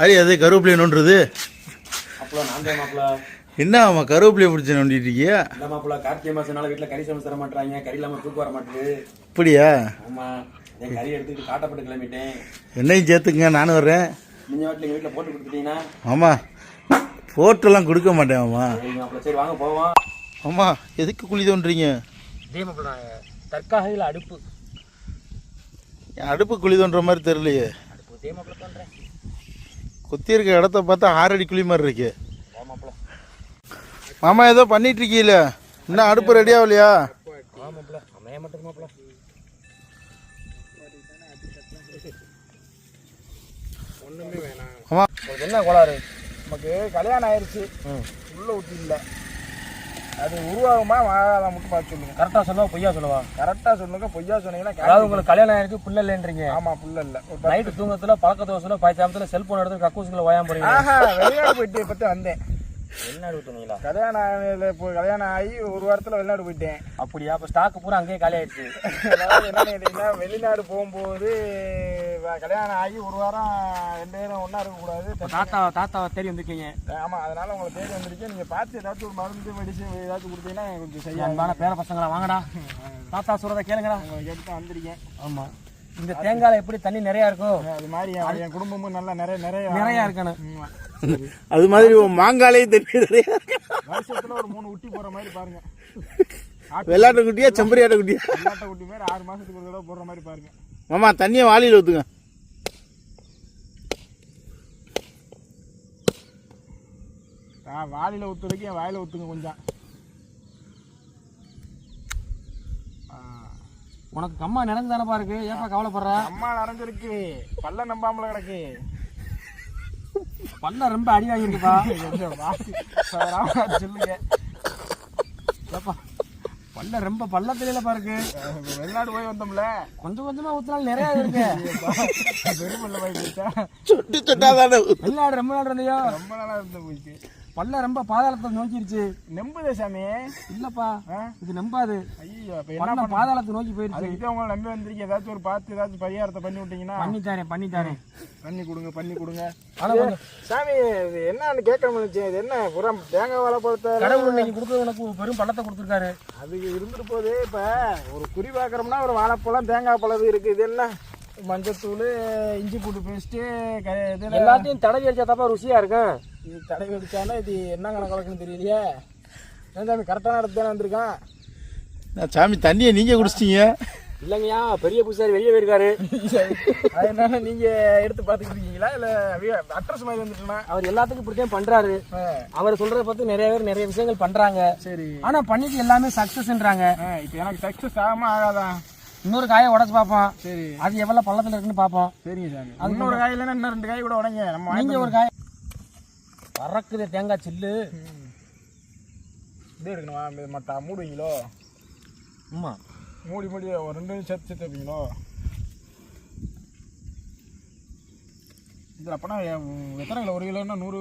அரி அது கருவேப்பிலை நோண்டுறது. என்ன ஆமா கருவேப்பிலையை பிடிச்சி நோண்டிட்டு இருக்கியா? மாப்பிள்ள கார்த்திகை மாசம்னால வீட்டுல கறி சமைச்சு தர மாட்டாங்க கறி இல்லாம தூக்கு வர மாட்டேங்குது அப்படியா? ஆமா. என் கறி எடுத்துட்டு காட்டப்பட்டு கிளம்பிட்டேன். என்னையும் சேர்த்துங்க நானும் வர்றேன். நீங்க வீட்டுல எங்க வீட்டுல போட்டு கொடுத்துட்டீங்கன்னா? ஆமா. போட்டெல்லாம் கொடுக்க மாட்டேன் ஆமா. சரி மாப்பிள்ள சரி வாங்க போவோம். ஆமா எதுக்கு குழி தோன்றீங்க இதே மாப்பிள்ள தற்காகையில் அடுப்பு. அடுப்பு குழி தோன்ற மாதிரி தெரியலையே. அடுப்பு இதே மாப்பிள்ள பண்றேன் குத்தி இருக்க இடத்த பார்த்தா ஆறடி குழி மாதிரி இருக்கு. மாமா ஏதோ பண்ணிட்டு இருக்கீல இன்னும் அடுப்பு ரெடி ஆகலையா? ஆமா என்ன கோளாறு? நமக்கு கல்யாணம் ஆயிருச்சு. உள்ள ஊட்டி இல்ல. அது உருவாகுமா ஆகாதா மட்டும் பார்த்து சொல்லுங்க. கரெக்டா சொல்லவா பொய்யா சொல்லவா? கரெக்டா சொல்லுங்க பொய்யா சொன்னீங்கன்னா அதாவது உங்களுக்கு கல்யாணம் ஆயிருக்கு பிள்ளை இல்லைன்றீங்க. ஆமா புள்ள இல்ல. நைட்டு தூங்கத்துல பழக்க தோசைல பாய்ச்சாமத்துல செல்போன் எடுத்து கக்கூசுக்குள்ள வாயாம போறீங்க. வெளிநாடு போயிட்டு பத்தி வந்தேன். என்ன எடுத்துனீங்களா கல்யாணம் இப்போ கல்யாணம் ஆகி ஒரு வாரத்துல வெளிநாடு போயிட்டேன். அப்படியா? அப்ப ஸ்டாக் பூரா அங்கேயே காலி ஆயிடுச்சு. அதாவது என்ன கேட்டீங்கன்னா வெளிநாடு போகும்போது கல்யாணம் ஆகி ஒரு வாரம் ரெண்டு பேரும் ஒண்ணா இருக்க கூடாது தாத்தா தாத்தாவை தேடி வந்திருக்கீங்க. ஆமா அதனால உங்களை தேடி வந்திருக்கேன். நீங்க பார்த்து ஏதாச்சும் ஒரு மருந்து மெடிசன் ஏதாச்சும் கொடுத்தீங்கன்னா கொஞ்சம் சரியா அன்பான பேர பசங்களா வாங்கடா. தாத்தா சொல்றத கேளுங்கடா. உங்களை கேட்டு தான் வந்திருக்கேன். ஆமா. இந்த தேங்காயில எப்படி தண்ணி நிறைய இருக்கும் அது மாதிரி என் என் குடும்பமும் நல்லா நிறைய நிறைய நிறைய இருக்கணும். அது மாதிரி உன் மாங்காலையும் தெரியுது வருஷத்துல ஒரு மூணு ஊட்டி போற மாதிரி பாருங்க. வெள்ளாட்டு குட்டியா செம்பரியாட்ட குட்டியா? வெள்ளாட்ட ஊட்டி மாதிரி ஆறு மாசத்துக்கு ஒரு தடவை போடுற மாதிரி பாருங்க. மாமா தண்ணியை வாளியில் ஊற்றுங்க நான் வாளியில ஊத்துறதுக்கு என் வாயில ஊத்துங்க கொஞ்சம். உனக்கு கம்மா நினைஞ்சு தானப்பா இருக்கு ஏப்பா கவலைப்படுற? அம்மா நிறைஞ்சிருக்கு பல்ல நம்பாமல கிடக்கு. பல்ல ரொம்ப அடி வாங்கியிருக்குப்பா கொஞ்சம் வாசி தவறாம சொல்லுங்க. ஏப்பா பல்ல ரொம்ப பள்ளத்தில இருக்கு அஹ் வெளிநாடு போய் வந்தோம்ல. கொஞ்சம் கொஞ்சமா ஊத்தினாலும் நிறைய இருக்கு. பெருமல்ல போய் சொட்டு வெளிநாடு ரொம்ப நாள் இருந்தையோ? ரொம்ப நாளா இருந்த போயிட்டு. பல்ல ரொம்ப பாதாளத்தை நோக்கிருச்சு. நம்புதே சாமி. இல்லப்பா? இது நம்பாது. ஐயோ பல்ல பாதாளத்தை நோக்கி போயிருச்சு. அதுக்கு உங்களை நம்பி வந்திருக்கீங்க ஏதாச்சும் ஒரு பார்த்து ஏதாச்சும் பரிகாரத்தை பண்ணி விட்டீங்கன்னா. பண்ணித்தாரேன் பண்ணித்தாரேன். பண்ணி கொடுங்க பண்ணி கொடுங்க. ஆனா கொஞ்சம் சாமி இது என்னன்னு கேட்க முடிச்சு இது என்ன புறம் தேங்காய் வாழை பொறுத்த கடவுள் இன்னைக்கு ஒரு பெரும் பள்ளத்தை கொடுத்துருக்காரு. அது இருந்துட்டு போகுது. இப்போ ஒரு குறி பார்க்குறோம்னா ஒரு வாழைப்பழம் தேங்காய் பழம் இருக்குது இது என்ன? மஞ்சத்தூள் இஞ்சி பூண்டு பேஸ்ட்டு இது? எல்லாத்தையும் தடவி அடிச்சா தப்பா ருசியா இருக்கும். இது தடவி அடிச்சானா இது என்ன கணக்கு தெரியலையே. ஏன் சாமி கரெக்டான இடத்து தானே வந்திருக்கான்? நான் சாமி தண்ணியை நீங்கள் குடிச்சிட்டீங்க? இல்லைங்கய்யா பெரிய பூசாரி வெளியே போயிருக்காரு. அதனால நீங்கள் எடுத்து பார்த்துக்கிட்டு இருக்கீங்களா இல்லை அட்ரஸ் மாதிரி வந்துட்டுனா? அவர் எல்லாத்துக்கும் இப்படித்தான் பண்றாரு. அவர் சொல்றத பார்த்து நிறைய பேர் நிறைய விஷயங்கள் பண்றாங்க. சரி. ஆனா பண்ணிட்டு எல்லாமே சக்சஸ்ன்றாங்க இப்போ எனக்கு சக்ஸஸ் ஆகாம ஆகாதான் இன்னொரு காயை உடைச்சு பார்ப்போம். சரி. அது எவ்வளவு பள்ளத்துல இருக்குன்னு பார்ப்போம். சரிங்க சாமி. இன்னொரு காய் இல்லைன்னா இன்னும் ரெண்டு காய் கூட உடைங்க. நம்ம நீங்க ஒரு காய் பறக்குது தேங்காய் சில்லு. இப்படியே எடுக்கணுமா? இது மட்டா மூடுவீங்களோ ஆமா. மூடி மூடி ஒரு ரெண்டு சேர்த்து சேர்த்து வைப்பீங்களோ இது அப்பனா எத்தனை கிலோ ஒரு கிலோன்னா நூறு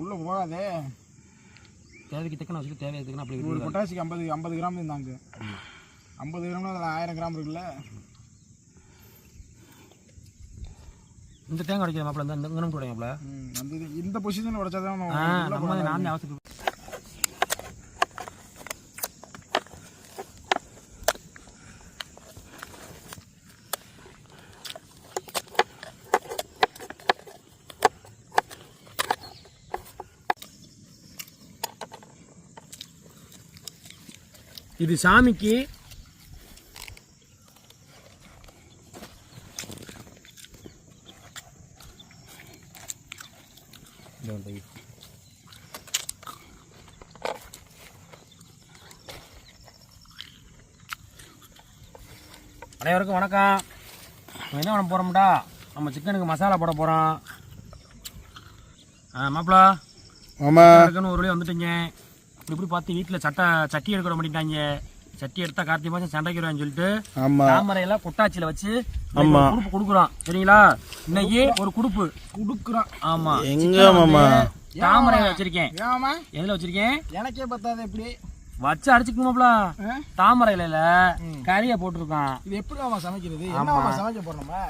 உள்ள போகாதே. தேவைக்கு தக்கன வச்சுட்டு தக்கன அப்படி ஒரு பொட்டாசிக்கு ஐம்பது ஐம்பது கிராம் இருந்தாங்க. ஐம்பது கிராம்னா அதில் ஆயிரம் கிராம் இருக்குல்ல? இந்த தேங்காய் உடைக்கிற மாப்பிள்ள இந்த இங்கே உடைக்கல ம், அந்த இது இந்த பொசிஷனில் உடைச்சாதான் நம்ம. நான் அவசரம் இது சாமிக்கு அனைவருக்கும் வணக்கம். நம்ம என்ன பண்ண போகிறோம்டா நம்ம சிக்கனுக்கு மசாலா போட போகிறோம் ஆ மாப்பிள. ஆமாம் ஒரு வழி வந்துட்டீங்க. இப்படி இப்படி பார்த்து வீட்டில் சட்டை சட்டி எடுக்க விட மாட்டேங்கிறாங்க சட்டி எடுத்தா கார்த்திகை மாதம் சண்டைக்கு வருவான்னு சொல்லிட்டு ஆமாம் தாமரையில கொட்டாச்சியில வச்சு ஒரு குடுப்பு கொடுக்குறோம். சரிங்களா? இன்னைக்கு ஒரு குடுப்பு. கொடுக்குறோம். ஆமா. எங்க மாமா? தாமரையில வச்சிருக்கேன். எதுல வச்சிருக்கேன்? எனக்கே பத்தாது எப்படி வச்சு அடிச்சுக்கணுமாப்ல தாமரை இலையில கறியை போட்டிருக்கான். இது எப்படி அவன் சமைக்கிறது? என்ன சமைக்க போறோமா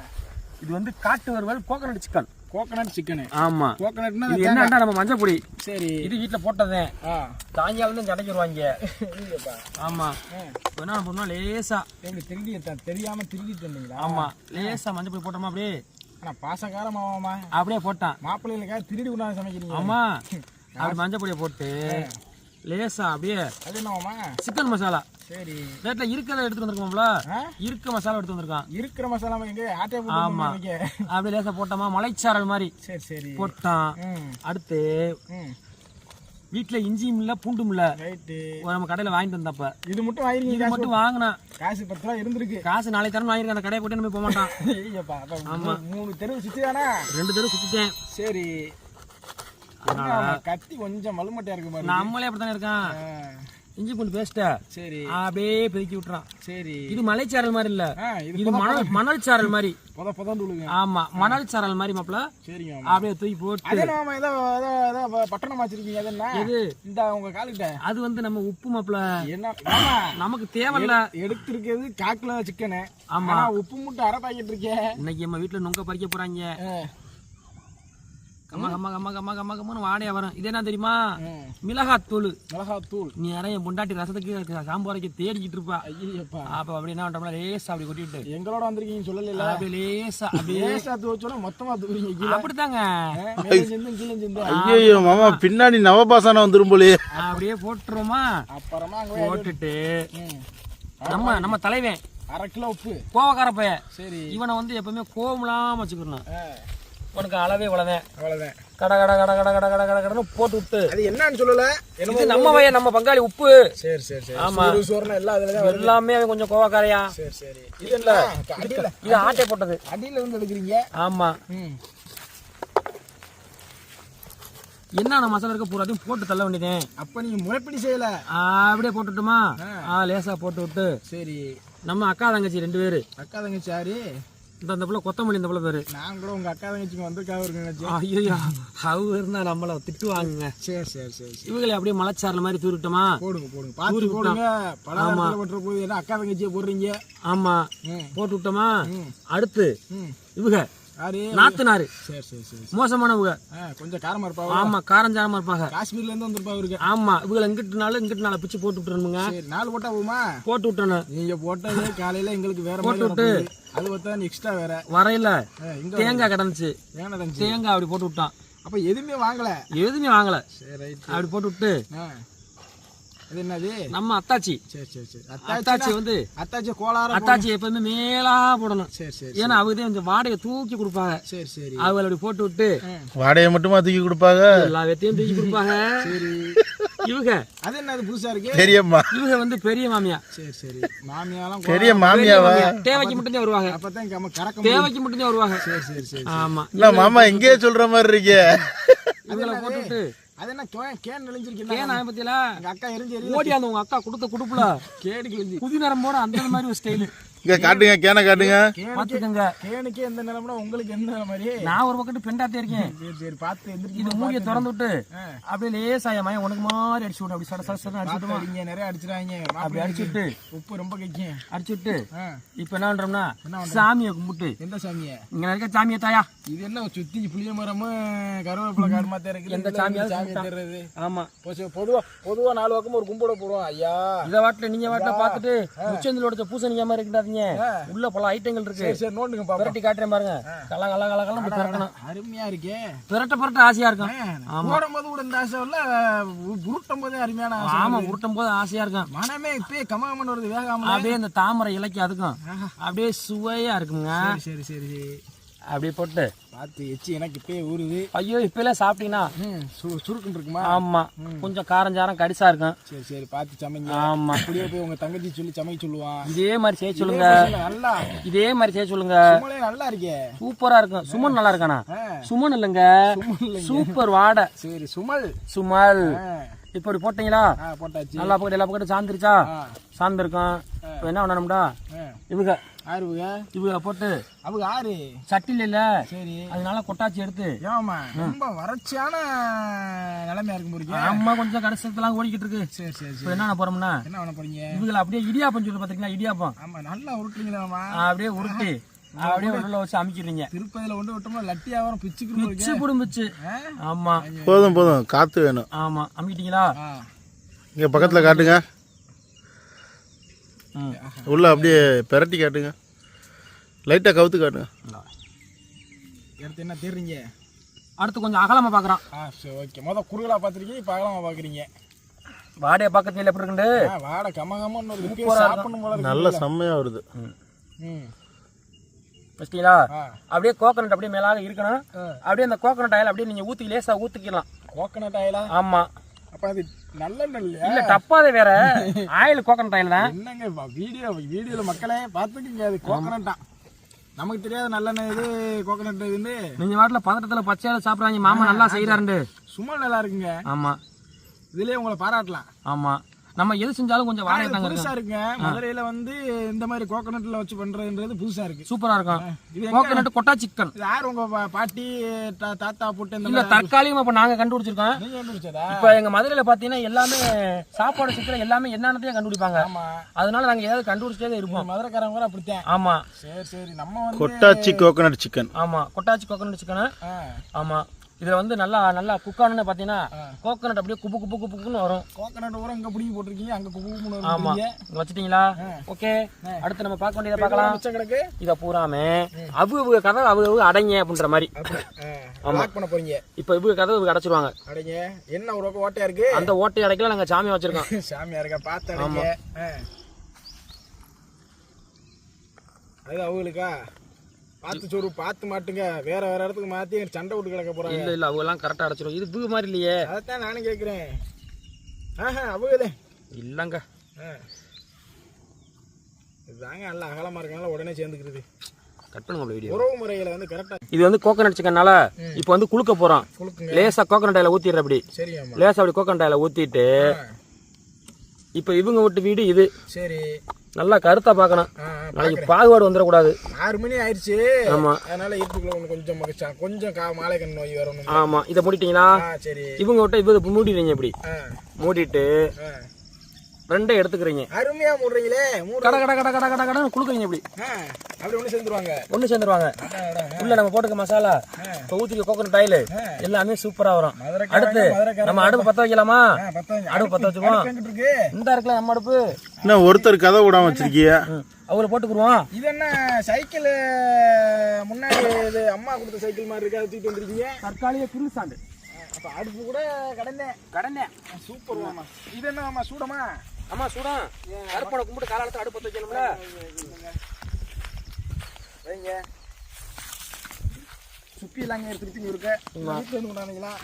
இது வந்து காட்டு வறுவல் கோகனட் சிக்கன். Coconut chicken. ஆமா. கோகனட்னா இது என்னன்னா நம்ம மஞ்சள் பொடி சரி. இது வீட்டுல போட்டதே. தான் சடைக்கிடுவாங்க இல்லையப்பா ஆமா. என்ன பண்ணோம் லேசா. எப்படி திருடி தெரியாம திருடி தந்தீங்களா ஆமா. லேசா மஞ்சள் பொடி போட்டோமா அப்படியே? ஆனா பாசக்கார மாமாமா அப்படியே போட்டான். மாப்பிள்ளைகளுக்காக திருடி கொண்டாந்து சமைக்கிறீங்க. ஆமா. அப்படி மஞ்சள் பொடியை போட்டு லேசா அப்படியே அது என்னவாமா சிக்கன் மசாலா. சரி. வீட்டுல இருக்கிறத எடுத்து வந்திருக்கோம்ல? இருக்க மசாலா எடுத்து வந்திருக்கான். இருக்கிற மசாலா எங்க ஆட்டே ஆமா. அப்படியே லேசா போட்டோமா? மலைச்சாரல் மாதிரி சரி சரி. போட்டான். அடுத்து வீட்டுல இஞ்சியும் இல்ல பூண்டும் இல்ல. நம்ம கடையில வாங்கிட்டு வந்தப்ப. இது மட்டும் வாங்கிருக்கீங்க இது மட்டும் வாங்கினா காசு பத்து ரூபா இருந்திருக்கு. காசு நாளைக்கு தரம் வாங்கிருக்கேன் அந்த கடையை போட்டு நம்ம போக மாட்டான். அப்ப மூணு- தெருவு சுத்தியானா? ரெண்டு தடவை சுத்திட்டேன். சரி. கத்தி கொஞ்சம் மலுமட்டையா இருக்கு மாதிரி நம்மளே அப்படித்தானே இருக்கான்? இஞ்சி பூண்டு பேஸ்ட சரி. அப்படியே பெருக்கி விட்டுறான். சரி. இது மலைச்சாரல் மாதிரி இல்ல. இது இது மணல் மணல் சாரல் மாதிரி. ஆமா மணல் சாரல் மாதிரி மாப்பிள சரிங்க மாமா. அப்படியே தூக்கி போட்டு. மாமா ஏதோ ஏதோ பட்டணம் வச்சிருக்கீங்க அது என்ன? எது? இந்த உங்க காலுக்கிட்ட. அது வந்து நம்ம உப்பு மாப்பிள என்ன நமக்கு தேவையில்ல. எடுத்திருக்கிறது காக்கில சிக்கனு ஆமா. உப்பு மூட்டை அரை பாக்கெட் இருக்கே. இன்னைக்கு நம்ம வீட்டுல நுங்க பறிக்க போறாங்க. கம்மா கம்மா கம்மா கம்மா கம்மா கம்மான்னு வாடையா வரும். இது என்ன தெரியுமா? ம். மிளகாத்தூள். மிளகாத்தூள். நீ யாரையும் பொண்டாட்டி ரசத்துக்கு சாம்பாரைக்கு தேடிக்கிட்டு இருப்பா. ஐயப்பா அப்ப அப்படி என்ன பண்றோம்னா லேசா அப்படி கொட்டிட்டு. எங்களோட வந்திருக்கீங்க சொல்லல அப்படியே லேசா அப்படியே. லேசா தூச்சோன்னா மொத்தமா தூக்குறீங்க கீழே. அப்படித்தாங்க. ஐயோ. மாமா பின்னாடி நவபாசனம் வந்துரும் போலயே. அப்படியே போட்டுருமா அப்புறமா போட்டுட்டு. நம்ம நம்ம தலைவன். அரை கிலோ உப்பு. கோவக்கார பைய சரி. இவனை வந்து எப்பவுமே கோவமில்லாம வச்சுக்கணும். ஆ, உனக்கு அளவே இவ்வளவுதான். அவ்வளவுதான். கட கட கட கட கட கட கட கடன்னு போட்டு விட்டு அது என்னன்னு சொல்லல? இது நம்ம பையன் நம்ம பங்காளி உப்பு. சரி சரி சரி. ஆமா. சோறு சோறுனா எல்லாம் அதுல தான். எல்லாமே அவன் கொஞ்சம் கோவக்காரையா. சரி சரி. இது இல்ல. அடியில. இது ஆட்டை போட்டது. அடியில இருந்து எடுக்கிறீங்க? ஆமா. ம். என்னென்ன மசாலா இருக்க பூராத்தையும் போட்டு தள்ள வேண்டியதேன் அப்ப நீங்க முறைப்படி செய்யல. அப்படியே போட்டுட்டுமா? ஆ. லேசா போட்டு விட்டு சரி. நம்ம அக்கா தங்கச்சி ரெண்டு பேரு. அக்கா தங்கச்சி யாரு? இந்த அந்த பிள்ளை கொத்தமல்லி இந்த பிள்ளை பேரு. நான் கூட உங்க அக்கா தங்கச்சிக்கு வந்திருக்காக இருக்கு நினைச்சேன் ஐயோ அவங்க இருந்தா நம்மள திட்டுவாங்க சரி சரி சரி சரி. இவங்களை அப்படியே மலைச்சாரல மாதிரி தூரிட்டோமா போடுங்க போடுங்க. பார்த்து போடுங்க. நேரத்துல பட்டுற போது அக்கா தங்கச்சியை போடுறீங்க? ஆமா. ம். போட்டு விட்டோமா. அடுத்து இவங்க நாத்துனாரு. மோசமானவங்க கொஞ்சம் காரமா இருப்பாவா? ஆமா காரஞ்சாரமா இருப்பாங்க. காஷ்மீர்ல இருந்து வந்திருப்பா இருக்கு ஆமா இவங்களை இங்கிட்டு நாள் இங்கிட்டு நாளை பிச்சு போட்டு விட்டுறணுங்க நாலு போட்டா போகுமா? போட்டு விட்டணும் நீங்க போட்டது காலையில எங்களுக்கு வேற போட்டு வரப்போகுது. அது பார்த்தா எக்ஸ்ட்ரா வேற. வரையில தேங்காய் கிடந்துச்சு. தேங்காய் அப்படி போட்டு விட்டான். அப்ப எதுவுமே வாங்கல. எதுவுமே வாங்கல. அப்படி போட்டு விட்டு இது என்னது? நம்ம அத்தாச்சி. சரி சரி சரி. அத்தாச்சி வந்து அத்தாச்சி கோளார அத்தாச்சி எப்பவுமே மேலா போடணும். சரி சரி ஏன்னா அவங்க கொஞ்சம் வாடகை தூக்கி கொடுப்பாங்க. சரி சரி. அவங்கள அப்படி போட்டு விட்டு வாடகையை மட்டுமா தூக்கி கொடுப்பாங்க? எல்லா வெத்தையும் தூக்கி கொடுப்பாங்க. சரி. இவங்க அது என்னது புதுசா இருக்கு? பெரியம்மா. இவங்க வந்து பெரிய மாமியா. சரி சரி. மாமியாலாம் பெரிய மாமியாவா? தேவைக்கு மட்டும்தான் வருவாங்க. அப்பதான் கம்ம கறக்க தேவைக்கு மட்டும்தான் வருவாங்க. சரி சரி சரி ஆமா. இல்ல மாமா இங்கேயே சொல்ற மாதிரி இருக்கே. இவங்களை போட்டு விட்டு அது என்ன கேன் நெளிஞ்சிருக்கீங்க நான் பத்தியில? எங்க அக்கா எரிஞ்சு எரி ஓடி அந்த உங்க அக்கா கொடுத்த குடுப்புல கேடு கிழிஞ்சு புதி நரம்போட அந்த மாதிரி ஒரு ஸ்டைலு இங்க காட்டுங்க கேனை காட்டுங்க. பாத்துக்கங்க கேனுக்கே எந்த நிலம்னா உங்களுக்கு எந்த நிலம் மாதிரி? நான் ஒரு பக்கத்து பெண்டாத்தே இருக்கேன். சரி சரி பார்த்து எந்திரிச்சு இது மூடியை திறந்து விட்டு. அப்படியே லேசாய மயம் உனக்கு மாதிரி அடிச்சு விடும் அப்படி சட சட சட அடிச்சு அடிங்க நிறைய அடிச்சிடாங்க அப்படி அடிச்சு விட்டு உப்பு ரொம்ப கைக்கும் அடிச்சு விட்டு இப்ப என்ன பண்றோம்னா சாமியை கும்பிட்டு. எந்த சாமிய? இங்க இருக்க சாமியை தாயா? இது என்ன சுத்தி புளிய மரமும் கருவேப்பிலை காடு மாத்த இருக்கு எந்த சாமியாவது சாமி தர்றது ஆமா. பொது- பொதுவா பொதுவா நாலு பக்கமும் ஒரு கும்பிட போடுவோம் ஐயா. இத வாட்டில நீங்க வாட்டில பாத்துட்டு உச்சந்தில உடைச்ச பூசணிக்கா இருக்காதீங்க உள்ள பல ஐட்டங்கள் இருக்கு. சரி சரி நோண்டுங்க பாப்போம். பிரட்டி காட்டுறேன் பாருங்க. கல கல கல கலம் பிரட்டணும் அருமையா இருக்கே. பிரட்ட பிரட்ட ஆசையா இருக்கும். போடும் போது கூட இந்த ஆசை இல்ல உருட்டும் போதே அருமையான ஆசை ஆமா உருட்டும் போது ஆசையா இருக்கும். மனமே இப்பயே கமாமன் வருது வேகாமல. அப்படியே இந்த தாமரை இலைக்கு அதுக்கும். அப்படியே சுவையா இருக்குங்க. சரி சரி சரி. அப்படியே போட்டு. பார்த்து எச்சி எனக்கு இப்பயே ஊறுது. ஐயோ இப்பெல்லாம் சாப்பிட்டீங்கன்னா சுருக்குன்னு இருக்குமா? ஆமா. கொஞ்சம் காரஞ்சாரம் கடிசா இருக்கும். சரி சரி பார்த்து சமைங்க. ஆமா. அப்படியே போய் உங்க தங்கச்சி சொல்லி சமைக்க சொல்லுவான் இதே மாதிரி செய்ய சொல்லுங்க. நல்லா. இதே மாதிரி செய்ய சொல்லுங்க. நல்லா இருக்கே. சூப்பரா இருக்கும். சுமன் நல்லா இருக்கானா? சுமன் இல்லைங்க. சூப்பர் வாடை. சரி சுமல். சுமல். இப்படி போட்டீங்களா? போட்டாச்சு. நல்லா பக்கத்து எல்லா பக்கத்து சாந்துருச்சா? ஆ, சார்ந்திருக்கும் இப்போ என்ன பண்ணணும்டா. இவங்க ஆறுவுக? இவங்க போட்டு அவங்க ஆறு. சட்டில இல்ல. சரி. அதனால கொட்டாச்சி எடுத்து. ஏமா ரொம்ப வறட்சியான நிலைமையா இருக்கும் போறீங்க அம்மா கொஞ்சம் கடைசத்தெல்லாம் ஓடிக்கிட்டு இருக்கு. சரி சரி இப்போ என்ன பண்ண போறோம்னா என்ன பண்ண போறீங்க? இவங்களை அப்படியே இடியாப்பம் சொல்லி பாத்தீங்களா இடியாப்பம். ஆமா நல்லா உருட்டுறீங்களா அப்படியே உருட்டி அப்படியே உள்ள வச்சு அமைக்கிறீங்க திருப்பதியில கொண்டு விட்டோம்னா லட்டி ஆவாரம் பிச்சுக்கு பிச்சு புடும்பிச்சு ஆமா. போதும் போதும். காற்று வேணும். ஆமா அமைக்கிட்டீங்களா? இங்கே பக்கத்தில் காட்டுங்க. உள்ள அப்படியே பெரட்டி காட்டுங்க. லைட்டாக கவுத்து காட்டுங்க. எடுத்து என்ன தேடுறீங்க? அடுத்து கொஞ்சம் அகலமா பாக்குறான். ஆ சரி ஓகே. மொதல் குறுகலா பார்த்துருக்கீங்க இப்போ அகலமா பார்க்குறீங்க வாடையை பக்கத்துல எப்படி இருக்குண்டு? வாடை கமகமன்னு ஒரு விற்க சாப்பிடணும் போல இருக்கு நல்ல செம்மையாக வருது. ம். வச்சிட்டீங்களா? அப்படியே கோகனட் அப்படியே மேலாக இருக்கணும். அப்படியே அந்த கோகனட் ஆயில் அப்படியே நீங்க ஊத்தி லேசா ஊத்திக்கலாம். கோகனட் ஆயிலா ஆமா. அப்போ அது நல்லெண்ணெய் இல்லையா? இல்ல டப்பாதே வேற. ஆயில் கோகனட் ஆயில் தான். என்னங்க வீடியோ வீடியோவில் மக்களே பார்த்துக்கிங்க அது கோகனட்டா நமக்கு தெரியாத நல்லெண்ணெய் இது கோகனட் இதுன்னு. நீங்க வாட்டில பதட்டத்துல பச்சையால சாப்பிடுறாங்க. மாமா நல்லா செய்யறாருண்டு சும்மா நல்லா இருக்குங்க. ஆமா. இதுலயே உங்களை பாராட்டலாம். ஆமா. நம்ம எது செஞ்சாலும் கொஞ்சம் வாடகை தாங்க புதுசா இருக்குங்க மதுரையில வந்து இந்த மாதிரி கோகனட்ல வச்சு பண்றதுன்றது புதுசா இருக்கு. சூப்பரா இருக்கும் கோகனட் கொட்டா சிக்கன் இது யார் உங்க பாட்டி தா- தாத்தா போட்டு இந்த இல்ல மாதிரி தற்காலிகமா இப்ப நாங்க கண்டுபிடிச்சிருக்கோம். கண்டுபிடிச்சதா? இப்ப எங்க மதுரையில பாத்தீங்கன்னா எல்லாமே சாப்பாடு சிக்கல எல்லாமே என்னன்னதையும் கண்டுபிடிப்பாங்க. ஆமா. அதனால நாங்க ஏதாவது கண்டுபிடிச்சிட்டே தான் இருப்போம் மதுரைக்காரங்க கூட அப்படித்தான். ஆமா. சரி சரி. நம்ம வந்து கொட்டாச்சி கோகனட் சிக்கன் ஆமா. கொட்டாச்சி கோகனட் சிக்கன் ஆமா. இதுல வந்து நல்லா நல்லா குக் ஆனு பாத்தீங்கன்னா கோகனட் அப்படியே குப்பு குப்பு குப்பு குப்புன்னு வரும். கோகனட் கூட இங்க பிடிங்கி போட்டிருக்கீங்க அங்க குப்பு ஆமா. இங்க வச்சிட்டீங்களா? ஓகே. அடுத்து நம்ம பார்க்க வேண்டியதை பார்க்கலாம். மிச்சம் கிடக்கு? இத பூராமே அவு அவுக கதை அவு அவுக அடைங்க அப்படின்ற மாதிரி. லாக் பண்ண போறீங்க. இப்ப இவங்க கதை இவங்க அடைச்சிருவாங்க. அடைங்க. என்ன ஒரு ஓட்டையா இருக்கு? அந்த ஓட்டை அடைக்கல நாங்க சாமி வச்சிருக்கோம். சாமியா இருக்க? பார்த்து அடைங்க. ஆ. அது அவங்களுக்கா பார்த்து சோறு பார்த்து மாட்டுங்க. வேற வேற இடத்துக்கு மாத்தி சண்டை விட்டு கிடக்க போறாங்க. இல்ல இல்ல அவங்க எல்லாம் கரெக்டா அடைச்சிரும் இது இவங்க மாதிரி இல்லையே. அதைத்தான் நானும் கேட்குறேன் ஆஹா அவங்களே இல்லங்க. இதுதாங்க நல்லா அகலமா இருக்கனால உடனே சேர்ந்துக்கிறது. கட் பண்ணுங்க வீடியோ உறவு முறைகளை வந்து கரெக்டா இது வந்து கோகனட் சிக்கன்னால இப்போ வந்து குளுக்க போறோம். குளுக்குங்க லேசா கோகனட் ஆயில ஊத்திடுற அப்படி. லேசா அப்படி கோகனட் ஆயில ஊத்திட்டு இப்போ இவங்க விட்டு வீடு இது. சரி. நல்லா கருத்தா பார்க்கணும். நாளைக்கு பாகுபாடு வந்துடக்கூடாது. ஆறு மணி ஆயிடுச்சு. ஆமா. அதனால இருட்டுக்குள்ள ஒன்று கொஞ்சம் மகிழ்ச்சா கொஞ்சம் மாலை கண் நோய் வர ஒன்று ஆமா. இதை மூடிட்டீங்களா? சரி. இவங்க விட்டு இவங்க மூடிடுறீங்க இப்படி ஆ. மூடிட்டு ரெண்டை எடுத்துக்கிறீங்க. அருமையா மூடுறீங்களே மூடு. கட கட கட கட கட கடன்னு குளுக்குறீங்க இப்படி. அப்படி ஒன்று சேர்ந்துருவாங்க. ஒண்ணு சேர்ந்துருவாங்க. உள்ள நம்ம போட்டுக்க மசாலா இப்போ ஊத்திக்க கோகனட் ஆயில் எல்லாமே சூப்பரா வரும். அடுத்து. நம்ம அடுப்பு பத்த வைக்கலாமா? அடுப்பு எங்கிட்டு இருக்கு? இந்த இருக்குல்ல நம்ம அடுப்பு. என்ன ஒருத்தர் கதை விடாம வச்சிருக்கீங்க? அவங்கள போட்டுக்குருவோம். இது என்ன சைக்கிள் முன்னாடி இது அம்மா கொடுத்த சைக்கிள் மாதிரி இருக்கு? அதை தூக்கிட்டு வந்திருக்கீங்க? தற்காலிக குரு சாண்டு அப்ப அடுப்பு கூட கடந்தேன். கடனே சூப்பர் இது என்ன சூடமா? ஆமா சூடம் கருப்பனை கும்பிட்டு காலாலத்து அடுப்பு வைக்கணும்ல. வைங்க. சுப்பி இல்லாங்க எடுத்துக்கிட்டு இருக்க. வீட்டுல இருந்து கொண்டாந்தீங்களா?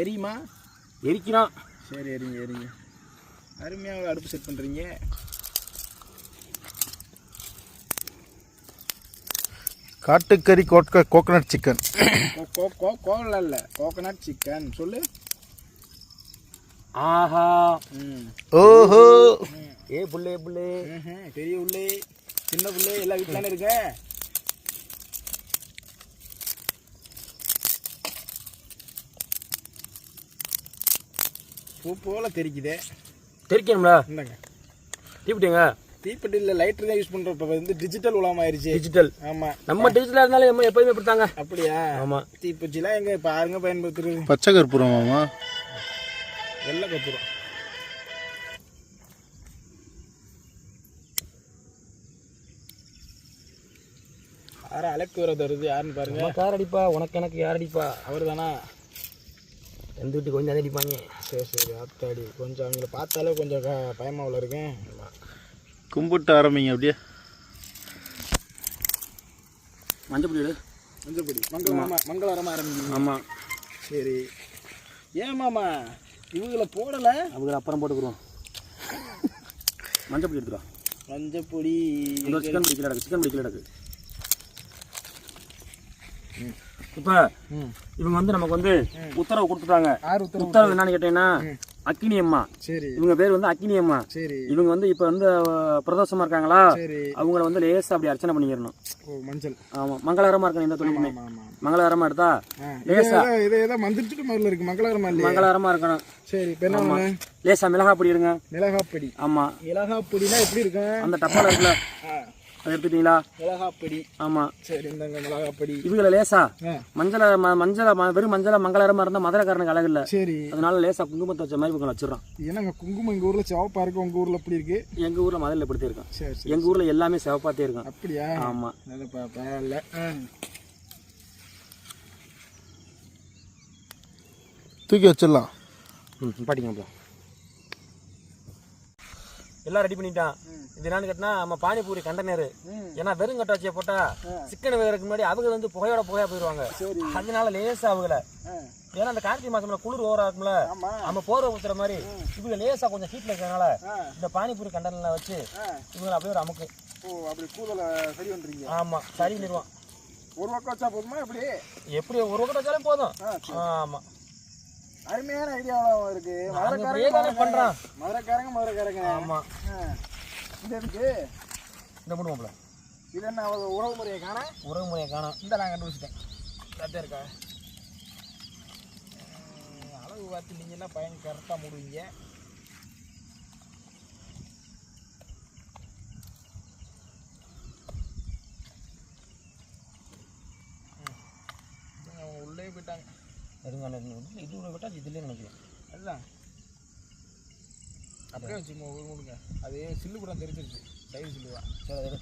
எரியுமா? எரிக்கிறோம் சரி எரிங்க எரிங்க. அருமையாக அடுப்பு செட் பண்ணுறீங்க காட்டுக்கறி கோட்க கோகனட் சிக்கன் கோ கோ கோவில் இல்லை கோகனட் சிக்கன் சொல்லு. ஆஹா. ம். ஓஹோ. ஏ புள்ளே புள்ளே. பெரிய உள்ளே சின்ன புள்ளே. எல்லா வீட்டில் இருக்க? பூ போல தெரிக்குதே. தெரிக்கணும்ல? இந்தாங்க. தீப்பிட்டீங்க. தீப்பெட்டி இல்லை லைட்டர் தான் யூஸ் பண்ணுறோம் இப்போ வந்து டிஜிட்டல் உலகம் ஆயிருச்சு. டிஜிட்டல் ஆமாம் நம்ம டிஜிட்டலா இருந்தாலும் எப்ப- எப்பயுமே இப்படித்தாங்க. அப்படியா? ஆமா. தீப்பெட்டிலாம் எங்க? பாருங்க பயன்படுத்துறது. பச்சை கற்பூரம் மாமா வெள்ளை கப்புறம் யார அழைப்பு வர தருது? யாருன்னு பாருங்க. யார் அடிப்பா உனக்கு எனக்கு யார் அடிப்பா? அவர் தானா எந்த வீட்டுக்கு கொஞ்சம் அடிப்பாங்க. சரி சரி ஆத்தாடி. கொஞ்சம் அவங்கள பார்த்தாலே கொஞ்சம் க- பயமா உள்ள இருக்கேன். கும்பிட்டு ஆரம்பிங்க அப்படியே. மஞ்சள் பொடி எடு. மஞ்சப்படி. மங்களமா மங்களகரமாக ஆரம்பிங்க. ஆமா. சரி. ஏன் மாமா? இவங்கள போடலை. அவங்க அப்புறம் போட்டுக்குருவோம். மஞ்சள் பொடி எடுத்துருவா மஞ்சப்பொடி சிக்கன் பிடிக்கல கிடக்கு சிக்கன் பிடிக்கல கிடக்கு இப்போ இவங்க வந்து நமக்கு வந்து உத்தரவு கொடுத்துட்டாங்க. உத்தரவு என்னன்னு கேட்டீங்கன்னா அக்கினி அம்மா. சரி. இவங்க பேர் வந்து அக்கினி அம்மா. சரி. இவங்க வந்து இப்போ வந்து பிரதோஷமா இருக்காங்களா? அவங்கள வந்து லேசா அப்படி அர்ச்சனை பண்ணிக்கிறணும். ஓ மஞ்சள். ஆமா மங்களகரமா இருக்கணும் இந்த தொழிலுமே மங்களகரமா எடுத்தா ஆ, இது ஏதோ மந்திரிச்சுட்டு இருக்கு. மங்களகரமா இல்லையா? மங்களகரமா இருக்கணும். சரி? லேசா மிளகா பொடி எடுங்க. மிளகாப்பொடி ஆமா. மிளகாப்பொடினா எப்படி இருக்கும்? அந்த டப்பால இருக்குல்ல. அதை எடுத்துட்டீங்களா மிளகாப்பொடி. ஆமா. சரி இந்தாங்க மிளகாப்பொடி. இவங்கள லேசா மஞ்சள ம- மஞ்சள வெறும் மஞ்சள மங்களகரமா இருந்தா மதுரக்காரனுக்கு அழகு இல்ல. சரி. அதனால லேசா குங்குமத்தை வச்ச மாதிரி இவங்க வச்சிடறோம். என்னங்க குங்குமம் எங்க ஊர்ல சிவப்பா இருக்கு உங்க ஊர்ல எப்படி இருக்கு? எங்க ஊர்ல மதுரையில் இப்படி இருக்கும். சரி சரி எங்க ஊர்ல எல்லாமே சிவப்பாத்தே இருக்கும். அப்படியா? ஆமா. நல்ல ப- பரவாயில்ல. தூக்கி வச்சிடலாம். ம் பாட்டிங்க எல்லாம் ரெடி பண்ணிட்டான். இது என்னன்னு கேட்டினா நம்ம பானிபூரி கண்டனர் ஏன்னா வெறும் கட்ட வச்சிய போட்டா சிக்கன் வேகிறதுக்கு முன்னாடி அவங்க வந்து புகையோட புகையா போயிடுவாங்க அதனால லேசா அவங்கள. ஏன்னா அந்த கார்த்திகை மாசம்ல குளிர் ஓவரா இருக்கும்ல. நம்ம போற ஊத்துற மாதிரி இவங்க லேசா கொஞ்சம் ஹீட்ல இருக்கிறதுனால. இந்த பானிபூரி கண்டனர்ல வச்சு ஆ. இவங்களை அப்படியே ஒரு அமுக்கு. ஓ அப்படி கூதல சரி பண்றீங்க. ஆமா சரி பண்ணிடுவான். ஒரு பக்கம் வச்சா போதுமா எப்படி? எப்படி ஒரு பக்கம் வச்சாலே போதும். ஆமா. அருமையான ஐடியாவும் இருக்கு. தானே பண்றான். மதுரைக்காரங்க மதுரைக்காரங்க. ஆமா. இது எதுக்கு? இந்த பண்ணுவோம்ல இது என்ன உறவு முறையை காண? உறவு முறையை காணும் இந்த நான் கண்டுபிடிச்சிட்டேன். கரெக்டாக இருக்கா? அளவு பார்த்து நீங்கன்னா பையன் கரெக்டாக மூடுவீங்க? உள்ளே போயிட்டாங்க. நெருங்கான இது உள்ள விட்டா இதுலயே நினைக்கிறேன் அதுதான். அப்படியே வச்சுக்கோங்க ஒரு மூடுங்க அது சில்லு கூட தெரிச்சிருச்சு தயிர் சில்லு தான் சரி அதை.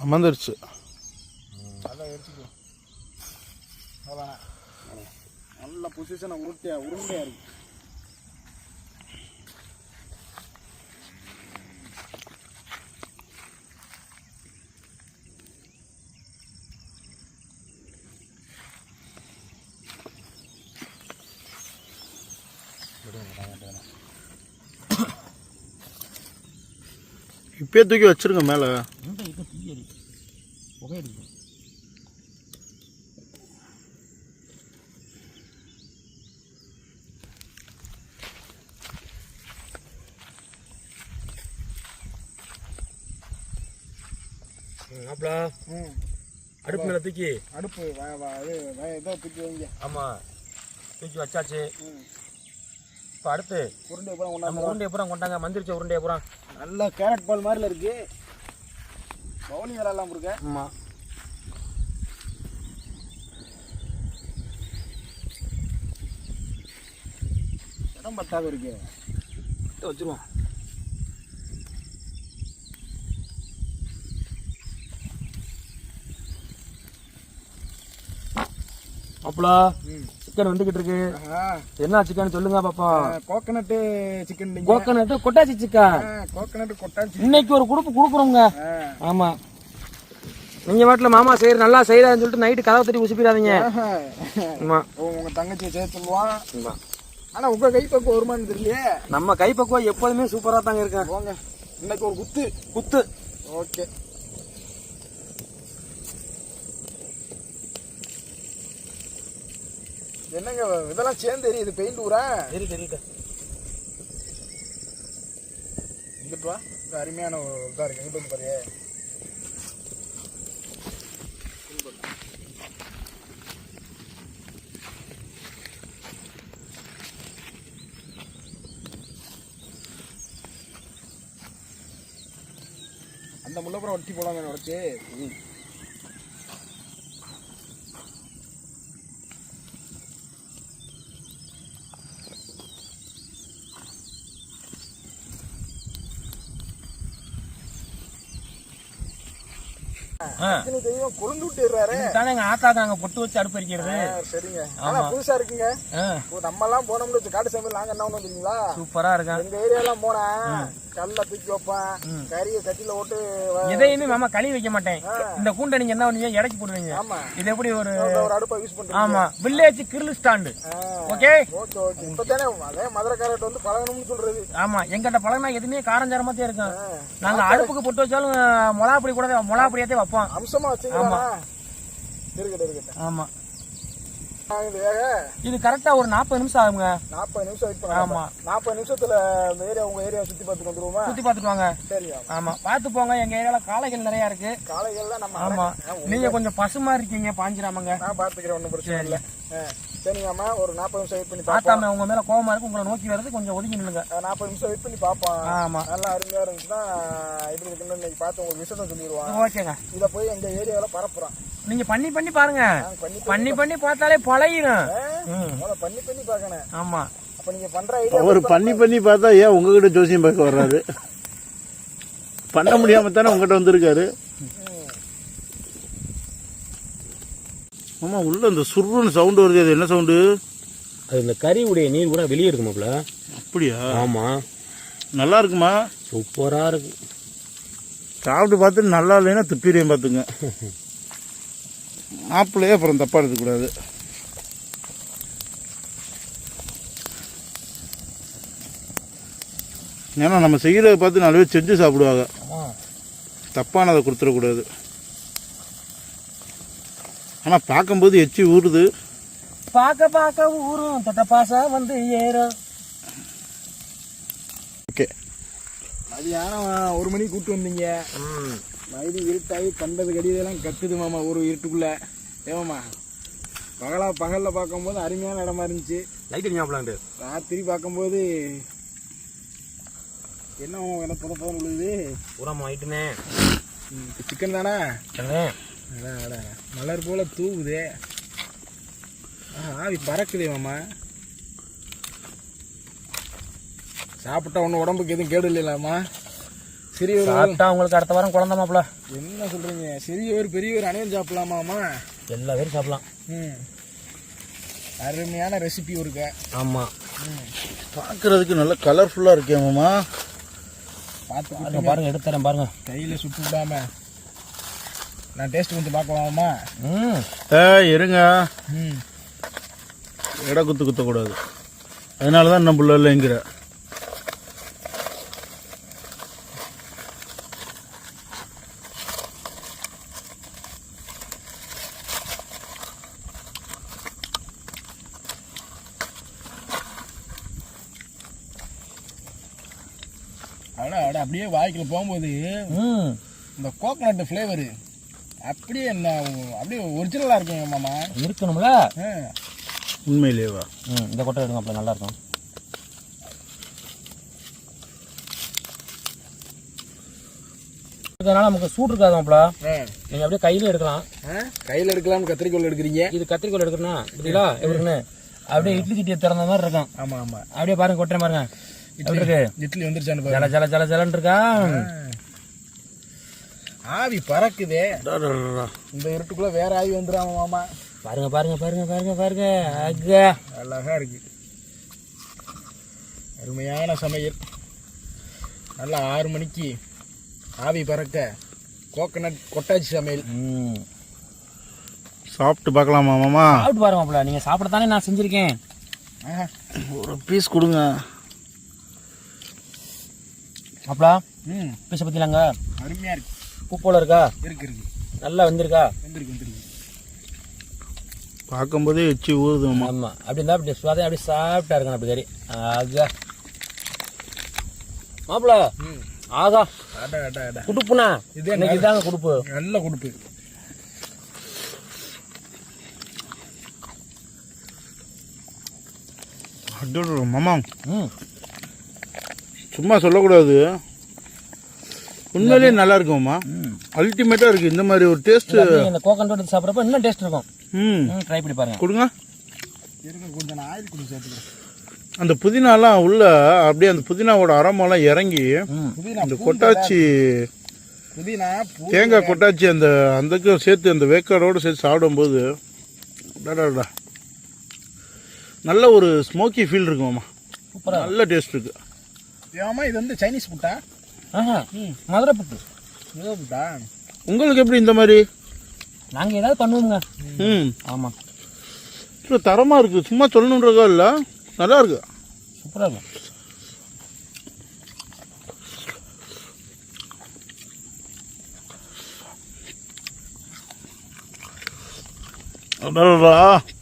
அமர்ந்துருச்சு. அதான் எடுத்துக்கோ. அவ்வளோதான் நல்ல பொசிஷனை உருட்டியா உருண்டையா இருக்கு. இப்பயே தூக்கி வச்சிருங்க மேலே. மாப்பிள அடுப்பு மேல தூக்கி. அடுப்பு தூக்கி வைங்க. ஆமா. தூக்கி வச்சாச்சு. இப்போ அடுத்து உருண்டை கொண்டாந்து உருண்டையை பூரா கொண்டாங்க மந்திரிச்ச உருண்டையை பூரா. நல்ல கேரட் பால் மாதிரில இருக்கு. பவுலிங் விளாட்லாம் இருக்க ஆமா. இடம் பத்தாத இருக்கு. வச்சிருவோம். மாப்பிள. ம். சிக்கன் வந்துகிட்டு இருக்கு. என்ன சிக்கன் சொல்லுங்க பாப்பா. கோகனட்டு சிக்கன் கோகனட் கொட்டாச்சி சிக்கன் கோகனட் கொட்டாச்சி இன்னைக்கு ஒரு குடுப்பு கொடுக்குறோங்க. ஆமா. நீங்க வாட்டில் மாமா செய்யற நல்லா செய்யறான்னு சொல்லிட்டு நைட்டு கதவை தட்டி உசுப்பிடாதீங்க. ஆமா. உங்க தங்கச்சியை சேர்த்து சொல்லுவான் ஆனா உங்க கை பக்கம் வருமானு தெரியலையே. நம்ம கைப்பக்குவம் எப்போதுமே சூப்பரா தாங்க இருக்கேன் போங்க. இன்னைக்கு ஒரு குத்து. குத்து. ஓகே. என்னங்க இதெல்லாம் சேர்ந்து எரியுது பெயிண்ட் ஊரா? சரி சரிட்டா இங்கிட்டு வா இது அருமையான ஒரு இதா இருக்கு. இங்கிட்டு வந்து பாரு அந்த முள்ளப்புறம் ஒட்டி போடாம உடச்சு? தெரியும் கொழுந்து விட்டுறாரு தானே எங்க ஆத்தா தாங்க பொட்டு வச்சு அடுப்பு எரிக்கிறது. சரிங்க. ஆனா புதுசா இருக்குங்க. நம்ம எல்லாம் போனோம்னு வச்சு காட்டு சமையல் நாங்க என்ன பண்ணோம் தெரியுங்களா? சூப்பரா இருக்கேன் எங்க ஏரியா எல்லாம் போனா கல்ல தூக்கி வைப்பேன் கறியை சட்டில எதையுமே மாமா கழுவி வைக்க மாட்டேன். இந்த கூண்டை நீங்க என்ன பண்ணுவீங்க? இடைக்கு போடுவீங்க. ஆமா. இது எப்படி ஒரு அடுப்பை யூஸ் பண்றேன் ஆமா. Village grill stand. Okay? Okay okay. அதே மதுரைக்காரர்கிட்ட வந்து பழகணும்னு சொல்றது. ஆமா. எங்கிட்ட பழகினா எதுவுமே காரஞ்சாரமாத்தே இருக்கும். நாங்க அடுப்புக்கு பொட்டு வச்சாலும் மிளகா பொடி கூட மிளகா பொடியாத்தே வைப்போம். அம்சமா வச்சுக்கலாம் இருக்கட்டும் இருக்கட்டும். ஆமா. இது கரெக்டா ஒரு நாற்பது நிமிஷம் ஆகுங்க. நாற்பது நிமிஷம் வெயிட் பண்ணலாம் ஆமா. நாற்பது நிமிஷத்துல இந்த ஏரியா உங்க ஏரியா சுத்தி பார்த்துட்டு வந்துருவோமா? சுத்தி பார்த்துட்டு வாங்க. சரியா. ஆமா. பார்த்து போங்க. எங்க ஏரியால காளைகள் நிறைய இருக்கு. காலைகள்ல நம்ம ஆமா. நீங்க கொஞ்சம் பசுமா இருக்கீங்க பாஞ்சிராமங்க. நான் பாத்துக்கிறேன் ஒன்றும் பிரச்சனை இல்லை. சரிங்கம்மா ஒரு நாற்பது நிமிஷம் வெயிட் பண்ணி பார்த்தாம உங்க மேல கோவமா இருக்கு உங்களை நோக்கி வர்றது கொஞ்சம் ஒதுங்கி நில்லுங்க. நாற்பது நிமிஷம் வெயிட் பண்ணி பார்ப்போம் ஆமா. நல்லா அருமையா இருந்துச்சுன்னா எப்படி இருக்குன்னு இன்னைக்கு பார்த்து உங்களுக்கு விஷயம் சொல்லிடுவான் ஓகேங்க. இதை போய் எங்க ஏரியாவில் பரப்புறோம். நீங்க பண்ணி பண்ணி பாருங்க. பண்ணி பண்ணி பண்ணி பார்த்தாலே பழகிடும் பண்ணி பண்ணி பார்க்கணும். ஆமா. அப்ப நீங்க பண்ற ஐடியா அவர் பண்ணி பண்ணி பார்த்தா ஏன் உங்ககிட்ட ஜோசியம் பார்க்க வர்றாரு? பண்ண முடியாம தானே உங்ககிட்ட வந்திருக்காரு? ஆமா உள்ள இந்த சுருன்னு சவுண்டு வருது. அது என்ன சவுண்டு அது இந்த கறி உடைய நீர் கூட வெளியே இருக்குமாப்ல அப்படியா? ஆமா. நல்லா இருக்குமா? சூப்பரா இருக்கு. சாப்பிட்டு பார்த்துட்டு நல்லா இல்லைன்னா துப்பிரியம் பார்த்துங்க. மாப்பிள்ளையே அப்புறம் தப்பா எடுத்துக்கூடாது. ஏன்னா நம்ம செய்கிறத பார்த்து நாலு பேர் செஞ்சு சாப்பிடுவாங்க. தப்பானதை கொடுத்துடக்கூடாது. ஆனால் பார்க்கும்போது எச்சி ஊறுது. பார்க்க பார்க்க ஊரும் தொட்ட பாசா வந்து ஏறும். ஓகே. மதியானம் ஒரு மணிக்கு கூட்டு வந்தீங்க. மறுபடியும் இருட்டாகி கண்டது கடிதெல்லாம் கத்துது மாமா ஒரு இருட்டுக்குள்ள. ஏமாமா பகலா பகல்ல பார்க்கும்போது அருமையான இடமா இருந்துச்சு. லைட் அடிக்காமலாண்டு ராத்திரி பார்க்கும்போது என்ன என்ன புத புதன்னு விழுகுது உரம் ஆயிட்டுனே சிக்கன் தானே. அடா, அடா. மலர் போல தூவுதே. ஆ, ஆவி பறக்குதே மாமா. சாப்பிட்டா ஒன்றும் உடம்புக்கு எதுவும் கேடு இல்லைலாமா சிறியவர் சாப்பிட்டா உங்களுக்கு அடுத்த வாரம் குழந்தை மாப்பிள. என்ன சொல்றீங்க? சிறியவர் பெரியவர் அனைவரும் சாப்பிடலாமாமா எல்லா பேரும் சாப்பிடலாம். ம். அருமையான ரெசிபி இருக்கு ஆமா. பார்க்கறதுக்கு நல்ல கலர்ஃபுல்லாக இருக்கேமாம்மா பார்த்து பாருங்க பாருங்க எடுத்துறேன் பாருங்க. கையில் சுட்டு விடாம. நான் டேஸ்ட் கொஞ்சம் பார்க்கலாமா? ம். ஏ இருங்க. ம். இட குத்து குத்தக்கூடாது அதனால தான் நம்ம இல்லைங்கிற. அட அட அப்படியே வாய்க்குள்ள போகும்போது ம். இந்த கோகனட் ஃப்ளேவரு அப்படியே என்ன அப்படியே ஒரிஜினலாக இருக்குங்க மாமா. இருக்கணும்ல? உண்மையிலேவா? ம் இந்த கொட்டை எடுங்க அப்படி நல்லா இருக்கும். இதனால நமக்கு சூடு இருக்காது மாப்பிள ஆ. நீங்க அப்படியே கையில எடுக்கலாம். கையில் எடுக்கலாம்னு கத்திரிக்கோல் எடுக்கிறீங்க? இது கத்திரிக்கோல் எடுக்கணும்னா புரியுதா? எப்படின்னு அப்படியே இட்லி சட்டியை திறந்த மாதிரி இருக்கும். ஆமாம் ஆமாம் அப்படியே பாருங்க கொட்டுறேன் பாருங்க இருக்கு? இட்லி வந்துருச்சான்னு ஜல பாருங்க. ஜல ஜல ஜலன்னு இருக்கா? ஆவி பறக்குதே. இந்த இருட்டுக்குள்ள வேற ஆவி வந்துடாம மாமா. பாருங்க பாருங்க பாருங்க பாருங்க பாருங்க. அக்கா அழகா இருக்கு. அருமையான சமையல். நல்லா ஆறு மணிக்கு ஆவி பறக்க கோகனட் கொட்டாச்சி சமையல். ம். சாப்பிட்டு பார்க்கலாமா மாமா? சாப்பிட்டு பாருங்க மாப்பிள நீங்க சாப்பிடத்தானே நான் செஞ்சிருக்கேன். ஒரு பீஸ் கொடுங்க. மாப்பிள ம். பீச பத்திலாங்க. அருமையா இருக்கு. உப்போல இருக்கா? இருக்கு இருக்கு. நல்லா வந்திருக்கா? வந்துருக்கு வந்துருக்கு. பார்க்கும்போதே எச்சி ஊறுது மாமா ஆமா. அப்படி இருந்தா அப்படி சுவாதம் அப்படி சாப்பிட்டா இருக்கணும் அப்படி கறி ஆகா. மாப்பிள ம். ஆகா. அட அட அட. குடுப்புனா இதே இதாங்க குடுப்பு. நல்ல கொடுப்பு. மாமா. ம். சும்மா சொல்லக்கூடாது. உண்மையிலேயே நல்லா இருக்குமாம்மா ம். அல்டிமேட்டாக இருக்குது இந்த மாதிரி ஒரு டேஸ்ட் அப்படியே இந்த கோகன் எடுத்து சாப்பிட்றப்ப இன்னும் டேஸ்ட் இருக்கும். ம். ட்ரை பண்ணி பாருங்க. கொடுங்க. இருங்க கொஞ்சம் நான் ஆயில் கொஞ்சம் சேர்த்துக்கிறேன். அந்த புதினாலாம் உள்ள அப்படியே அந்த புதினாவோட அரோமாலாம் இறங்கி அந்த கொட்டாச்சி புதினா தேங்காய் கொட்டாச்சி அந்த அந்தக்கும் சேர்த்து அந்த வேக்காடோடு சேர்த்து சாப்பிடும்போது அடடடா. நல்ல ஒரு ஸ்மோக்கி ஃபீல் இருக்குமாம்மா. சூப்பரா நல்ல டேஸ்ட் இருக்கு. ஏமா இது வந்து சைனீஸ் புட்டா ஆஹா. மதுரை புட்டு ஏதோ புட்டா உங்களுக்கு எப்படி இந்த மாதிரி? நாங்க ஏதாவது பண்ணுவோங்க ம். ஆமா. இல்லை தரமாக இருக்குது சும்மா சொல்லணுன்றதோ இல்லை? நல்லா இருக்கு. சூப்பரா இருக்கும்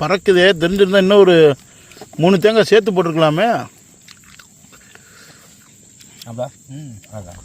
பறக்குதே. தெரிஞ்சிருந்தா இன்னும் ஒரு மூணு தேங்காய் சேர்த்து போட்டிருக்கலாமே. அப்பா ம் அதான்